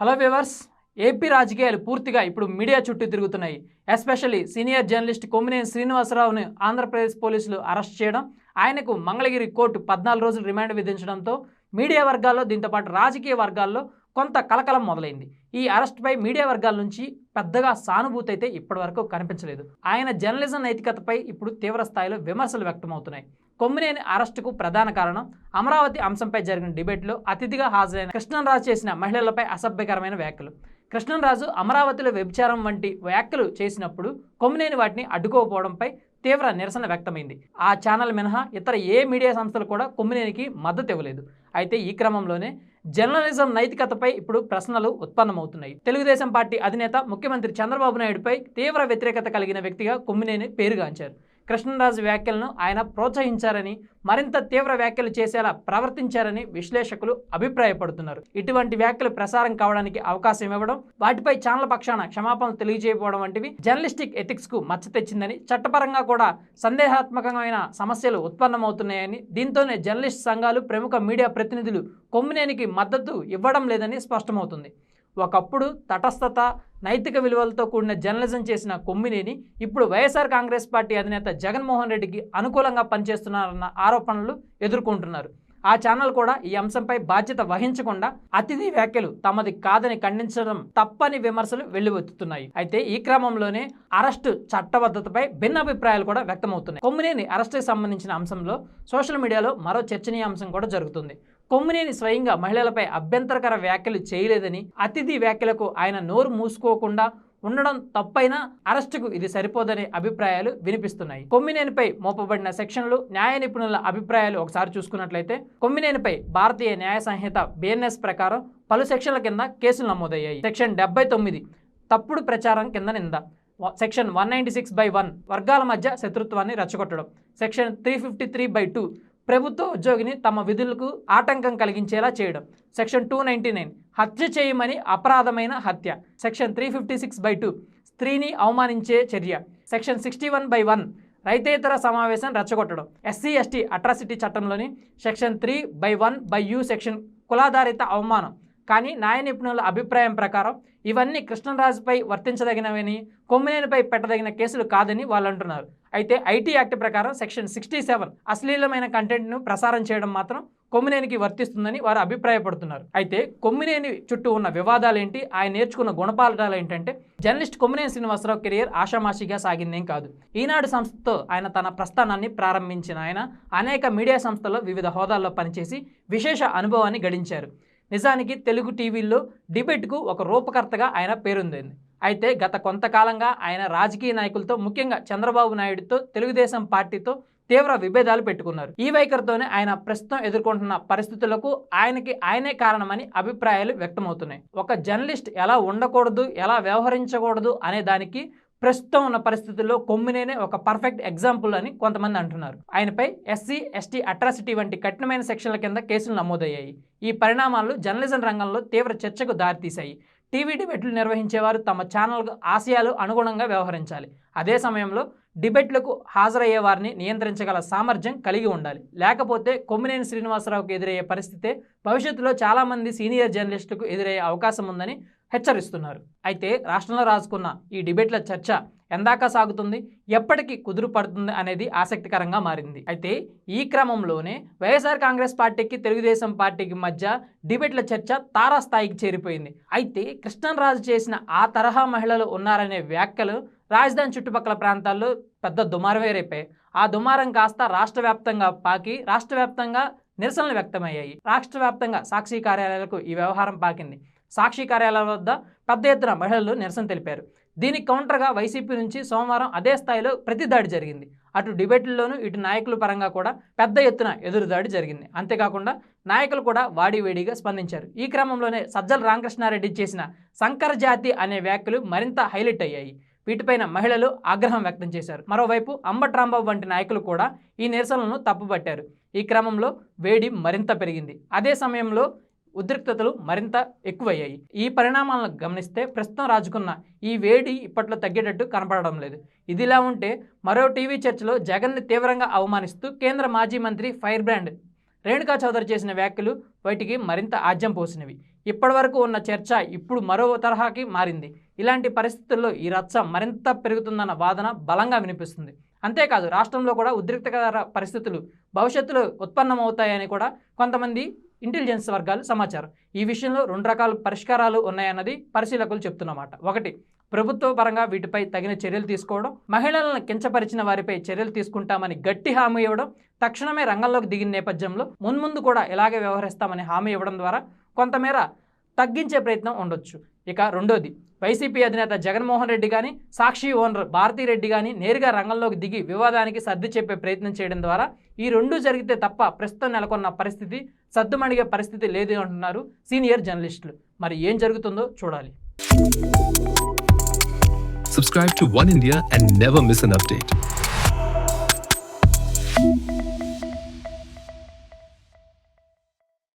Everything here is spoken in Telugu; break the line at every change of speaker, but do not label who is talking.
హలో వ్యూవర్స్ ఏపీ రాజకీయాలు పూర్తిగా ఇప్పుడు మీడియా చుట్టూ తిరుగుతున్నాయి. ఎస్పెషల్లీ సీనియర్ జర్నలిస్ట్ కొమ్మినేని శ్రీనివాసరావును ఆంధ్రప్రదేశ్ పోలీసులు అరెస్ట్ చేయడం ఆయనకు మంగళగిరి కోర్టు పద్నాలుగు రోజులు రిమాండ్ విధించడంతో మీడియా వర్గాల్లో దీంతోపాటు రాజకీయ వర్గాల్లో కొంత కలకలం మొదలైంది. ఈ అరెస్ట్పై మీడియా వర్గాల నుంచి పెద్దగా సానుభూతి అయితే ఇప్పటివరకు కనిపించలేదు. ఆయన జర్నలిజం నైతికతపై ఇప్పుడు తీవ్ర స్థాయిలో విమర్శలు వ్యక్తమవుతున్నాయి. కొమ్మినేని అరెస్టుకు ప్రధాన కారణం అమరావతి అంశంపై జరిగిన డిబేట్లో అతిథిగా హాజరైన కృష్ణరాజు చేసిన మహిళలపై అసభ్యకరమైన వ్యాఖ్యలు. కృష్ణరాజు అమరావతిలో వ్యభిచారం వంటి వ్యాఖ్యలు చేసినప్పుడు కొమ్మినేని వాటిని అడ్డుకోకపోవడంపై తీవ్ర నిరసన వ్యక్తమైంది. ఆ ఛానల్ మినహా ఇతర ఏ మీడియా సంస్థలు కూడా కొమ్మినేనికి మద్దతు ఇవ్వలేదు. అయితే ఈ క్రమంలోనే జర్నలిజం నైతికతపై ఇప్పుడు ప్రశ్నలు ఉత్పన్నమవుతున్నాయి. తెలుగుదేశం పార్టీ అధినేత ముఖ్యమంత్రి చంద్రబాబు నాయుడుపై తీవ్ర వ్యతిరేకత కలిగిన వ్యక్తిగా కొమ్మినేని పేరుగాంచారు. కృష్ణరాజు వ్యాఖ్యలను ఆయన ప్రోత్సహించారని మరింత తీవ్ర వ్యాఖ్యలు చేసేలా ప్రవర్తించారని విశ్లేషకులు అభిప్రాయపడుతున్నారు. ఇటువంటి వ్యాఖ్యలు ప్రసారం కావడానికి అవకాశం ఇవ్వడం వాటిపై ఛానల్ పక్షాన క్షమాపణలు తెలియజేయకపోవడం వంటివి జర్నలిస్టిక్ ఎథిక్స్కు మచ్చ తెచ్చిందని చట్టపరంగా కూడా సందేహాత్మకమైన సమస్యలు ఉత్పన్నమవుతున్నాయని దీంతోనే జర్నలిస్ట్ సంఘాలు ప్రముఖ మీడియా ప్రతినిధులు కొమ్మినేనికి మద్దతు ఇవ్వడం లేదని స్పష్టమవుతుంది. ఒకప్పుడు తటస్థత నైతిక విలువలతో కూడిన జర్నలిజం చేసిన కొమ్మినేని ఇప్పుడు వైఎస్ఆర్ కాంగ్రెస్ పార్టీ అధినేత జగన్మోహన్ రెడ్డికి అనుకూలంగా పనిచేస్తున్నారన్న ఆరోపణలు ఎదుర్కొంటున్నారు. ఆ ఛానల్ కూడా ఈ అంశంపై బాధ్యత వహించకుండా అతిథి వ్యాఖ్యలు తమది కాదని ఖండించడం తప్పని విమర్శలు వెల్లువెత్తుతున్నాయి. అయితే ఈ క్రమంలోనే అరెస్టు చట్టబద్ధతపై భిన్నాభిప్రాయాలు కూడా వ్యక్తమవుతున్నాయి. కొమ్మినేని అరెస్టుకి సంబంధించిన అంశంలో సోషల్ మీడియాలో మరో చర్చనీయాంశం కూడా జరుగుతుంది. కొమ్మినేని స్వయంగా మహిళలపై అభ్యంతరకర వ్యాఖ్యలు చేయలేదని అతిథి వ్యాఖ్యలకు ఆయన నోరు మూసుకోకుండా ఉండడం తప్పైనా అరెస్టుకు ఇది సరిపోదనే అభిప్రాయాలు వినిపిస్తున్నాయి. కొమ్మినేనిపై మోపబడిన సెక్షన్లు న్యాయ నిపుణుల అభిప్రాయాలు ఒకసారి చూసుకున్నట్లయితే కొమ్మినేనిపై భారతీయ న్యాయ సంహిత బిఎన్ఎస్ ప్రకారం పలు సెక్షన్ల కింద కేసులు నమోదయ్యాయి. సెక్షన్ డెబ్బై తొమ్మిది తప్పుడు ప్రచారం కింద నింద. Section one ninety six by one వర్గాల మధ్య శత్రుత్వాన్ని రెచ్చగొట్టడం. Section three fifty three by two ప్రభుత్వ ఉద్యోగిని తమ విధులకు ఆటంకం కలిగించేలా చేయడం. సెక్షన్ టూ నైంటీ నైన్ హత్య చేయమని అపరాధమైన హత్య. Section three fifty six by two స్త్రీని అవమానించే చర్య. Section sixty one by one రైతేతర సమావేశం రెచ్చగొట్టడం. ఎస్సీ ఎస్టీ అట్రాసిటీ చట్టంలోని section three by one by U section కులాధారిత అవమానం. కానీ న్యాయ నిపుణుల అభిప్రాయం ప్రకారం ఇవన్నీ కృష్ణరాజుపై వర్తించదగినవని కొమ్మినేనిపై పెట్టదగిన కేసులు కాదని వాళ్ళు అంటున్నారు అయితే ఐటీ యాక్ట్ ప్రకారం సెక్షన్ సిక్స్టీ సెవెన్ అశ్లీలమైన కంటెంట్ను ప్రసారం చేయడం మాత్రం కొమ్మినేనికి వర్తిస్తుందని వారు అభిప్రాయపడుతున్నారు. అయితే కొమ్మినేని చుట్టూ ఉన్న వివాదాలేంటి ఆయన నేర్చుకున్న గుణపాఠాలు ఏంటంటే జర్నలిస్ట్ కొమ్మినేని శ్రీనివాసరావు కెరియర్ ఆషామాషిగా సాగిందేం కాదు. ఈనాడు సంస్థతో ఆయన తన ప్రస్థానాన్ని ప్రారంభించిన ఆయన అనేక మీడియా సంస్థల్లో వివిధ హోదాల్లో పనిచేసి విశేష అనుభవాన్ని గడించారు. నిజానికి తెలుగు టీవీల్లో డిబేట్కు ఒక రూపకర్తగా ఆయన పేరొందింది. అయితే గత కొంతకాలంగా ఆయన రాజకీయ నాయకులతో ముఖ్యంగా చంద్రబాబు నాయుడుతో తెలుగుదేశం పార్టీతో తీవ్ర విభేదాలు పెట్టుకున్నారు. ఈ వైఖరితోనే ఆయన ప్రస్తుతం ఎదుర్కొంటున్న పరిస్థితులకు ఆయనకి ఆయనే కారణమని అభిప్రాయాలు వ్యక్తమవుతున్నాయి. ఒక జర్నలిస్ట్ ఎలా ఉండకూడదు ఎలా వ్యవహరించకూడదు అనే దానికి ప్రస్తుతం ఉన్న పరిస్థితుల్లో కొమ్మినేనే ఒక పర్ఫెక్ట్ ఎగ్జాంపుల్ అని కొంతమంది అంటున్నారు. ఆయనపై ఎస్సీ ఎస్టీ అట్రాసిటీ వంటి కఠినమైన సెక్షన్ల కింద కేసులు నమోదయ్యాయి. ఈ పరిణామాలు జర్నలిజం రంగంలో తీవ్ర చర్చకు దారితీశాయి. టీవీ డిబేట్లు నిర్వహించేవారు తమ ఛానల్ ఆశయాలు అనుగుణంగా వ్యవహరించాలి. అదే సమయంలో డిబేట్లకు హాజరయ్యే వారిని నియంత్రించగల సామర్థ్యం కలిగి ఉండాలి. లేకపోతే కొమ్మినేని శ్రీనివాసరావుకు ఎదురయ్యే పరిస్థితే భవిష్యత్తులో చాలామంది సీనియర్ జర్నలిస్టులకు ఎదురయ్యే అవకాశం ఉందని హెచ్చరిస్తున్నారు. అయితే రాష్ట్రంలో రాసుకున్న ఈ డిబేట్ల చర్చ ఎందాక సాగుతుంది ఎప్పటికి కుదురు పడుతుంది అనేది ఆసక్తికరంగా మారింది. అయితే ఈ క్రమంలోనే వైఎస్ఆర్ కాంగ్రెస్ పార్టీకి తెలుగుదేశం పార్టీకి మధ్య డిబేట్ల చర్చ తారాస్థాయికి చేరిపోయింది. అయితే కృష్ణరాజు చేసిన ఆ తరహా మహిళలు ఉన్నారనే వ్యాఖ్యలు రాజధాని చుట్టుపక్కల ప్రాంతాల్లో పెద్ద దుమారం రేపాయి. ఆ దుమారం కాస్త రాష్ట్ర వ్యాప్తంగా పాకి రాష్ట్ర వ్యాప్తంగా నిరసనలు వ్యక్తమయ్యాయి. రాష్ట్ర వ్యాప్తంగా సాక్షి కార్యాలయాలకు ఈ వ్యవహారం పాకింది. సాక్షి కార్యాలయాల వద్ద పెద్ద ఎత్తున మహిళలు నిరసన తెలిపారు. దీనికి కౌంటర్గా వైసీపీ నుంచి సోమవారం అదే స్థాయిలో ప్రతిదాడి జరిగింది. అటు డిబేట్లలోనూ ఇటు నాయకుల పరంగా కూడా పెద్ద ఎత్తున ఎదురుదాడి జరిగింది. అంతేకాకుండా నాయకులు కూడా వాడివేడిగా స్పందించారు. ఈ క్రమంలోనే సజ్జల రామకృష్ణారెడ్డి చేసిన సంకర జాతి అనే వ్యాఖ్యలు మరింత హైలైట్ అయ్యాయి. వీటిపైన మహిళలు ఆగ్రహం వ్యక్తం చేశారు. మరోవైపు అంబట్ రాంబాబు వంటి నాయకులు కూడా ఈ నిరసనలను తప్పుపట్టారు ఈ క్రమంలో వేడి మరింత పెరిగింది. అదే సమయంలో ఉద్రిక్తతలు మరింత ఎక్కువయ్యాయి. ఈ పరిణామాలను గమనిస్తే ప్రస్తుతం రాజుకున్న ఈ వేడి ఇప్పట్లో తగ్గేటట్టు కనపడడం లేదు. ఇదిలా ఉంటే మరో టీవీ చర్చలో జగన్ని తీవ్రంగా అవమానిస్తూ కేంద్ర మాజీ మంత్రి ఫైర్ బ్రాండ్ రేణుకా చౌదరి చేసిన వ్యాఖ్యలు వాటికి మరింత ఆజ్యం పోసినవి. ఇప్పటివరకు ఉన్న చర్చ ఇప్పుడు మరో తరహాకి మారింది. ఇలాంటి పరిస్థితుల్లో ఈ రచ్చ మరింత పెరుగుతుందన్న వాదన బలంగా వినిపిస్తుంది. అంతేకాదు రాష్ట్రంలో కూడా ఉద్రిక్తకర పరిస్థితులు భవిష్యత్తులో ఉత్పన్నమవుతాయని కూడా కొంతమంది ఇంటెలిజెన్స్ వర్గాలు సమాచారం. ఈ విషయంలో రెండు రకాల పరిష్కారాలు ఉన్నాయన్నది పరిశీలకులు చెప్తున్నమాట. ఒకటి ప్రభుత్వ పరంగా వీటిపై తగిన చర్యలు తీసుకోవడం మహిళలను కించపరిచిన వారిపై చర్యలు తీసుకుంటామని గట్టి హామీ ఇవ్వడం తక్షణమే రంగంలోకి దిగిన నేపథ్యంలో మున్ముందు కూడా ఇలాగే వ్యవహరిస్తామని హామీ ఇవ్వడం ద్వారా కొంతమేర తగ్గించే ప్రయత్నం ఉండొచ్చు. ఇక రెండోది వైసీపీ అధినేత జగన్మోహన్ రెడ్డి కానీ సాక్షి ఓనర్ భారతీరెడ్డి కానీ నేరుగా రంగంలోకి దిగి వివాదానికి సర్ది చెప్పే ప్రయత్నం చేయడం ద్వారా ఈ రెండు జరిగితే తప్ప ప్రస్తుతం నెలకొన్న పరిస్థితి సద్దుమణిగే పరిస్థితి లేదు అంటున్నారు సీనియర్ జర్నలిస్టులు. మరి ఏం జరుగుతుందో చూడాలి.
Subscribe to One India and never miss an update.